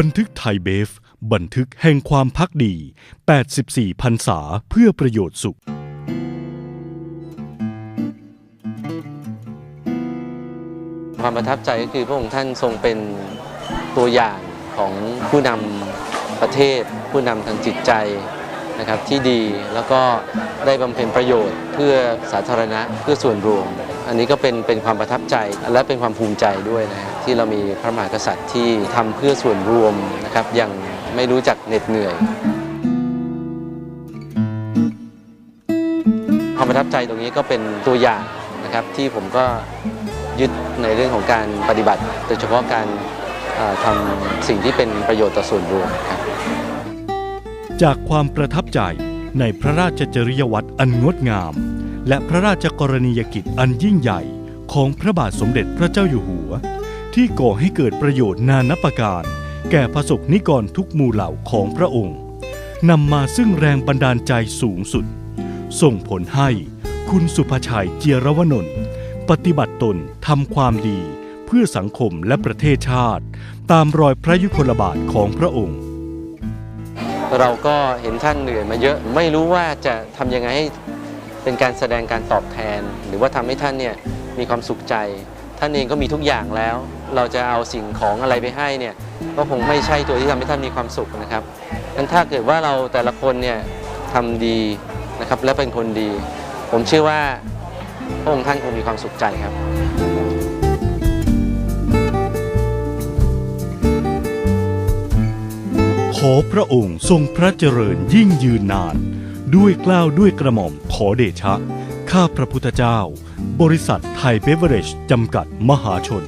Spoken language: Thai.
บันทึกไทยเบฟ บันทึกแห่งความพักดี 84 พรรษาเพื่อประโยชน์สุข ความประทับใจก็คือพระองค์ท่านทรงเป็นตัวอย่างของผู้นำประเทศ ผู้นำทางจิตใจ นะครับที่ดีแล้วก็ได้บำเพ็ญประโยชน์เพื่อสาธารณะเพื่อส่วนรวม อันนี้ก็เป็นเป็นความประทับใจและเป็นความภูมิใจด้วยนะฮะที่เรามีพระมหากษัตริย์ที่ทำเพื่อส่วนรวมนะครับอย่างไม่รู้จักเหน็ดเหนื่อยความประทับใจตรงนี้ก็เป็นตัวอย่างนะครับที่ผมก็ยึดในเรื่องของการปฏิบัติ โดยเฉพาะการทำสิ่งที่เป็นประโยชน์ต่อส่วนรวมครับ จากความประทับใจในพระราชจริยวัตรอันงดงาม และพระราชกรณียกิจอันยิ่งใหญ่ของพระบาทสมเด็จพระเจ้าอยู่หัว ที่ก่อให้เกิดประโยชน์นานับประการ แก่ประสบนิกรทุกหมู่เหล่าของพระองค์นำมาซึ่งแรงบันดาลใจสูงสุด ส่งผลให้คุณสุภชัยเจียรวนนท์ปฏิบัติตนทำความดี เพื่อสังคมและประเทศชาติ ตามรอยพระยุคลบาทของพระองค์ เราก็เห็นท่านเหนื่อยมาเยอะ ไม่รู้ว่าจะทำยังไงให้เป็นการแสดงการตอบแทน หรือว่าทำให้ท่านเนี่ยมีความสุขใจ ท่านเองก็มีทุกอย่างแล้ว เราจะเอาสิ่งของอะไรไปให้เนี่ยก็คงไม่ใช่ตัวที่ทำให้ท่านมีความสุขนะครับงั้นถ้าเกิดว่าเราแต่ละคนเนี่ยทำดีนะครับและเป็นคนดี ผมเชื่อว่าพระองค์ท่านคงมีความสุขใจครับ พระองค์ทรงพระเจริญยิ่งยืนนาน ด้วยกล้าวด้วยกระหม่อมขอเดชะ ข้าพระพุทธเจ้า บริษัทไทยเบเวอเรจจำกัดมหาชน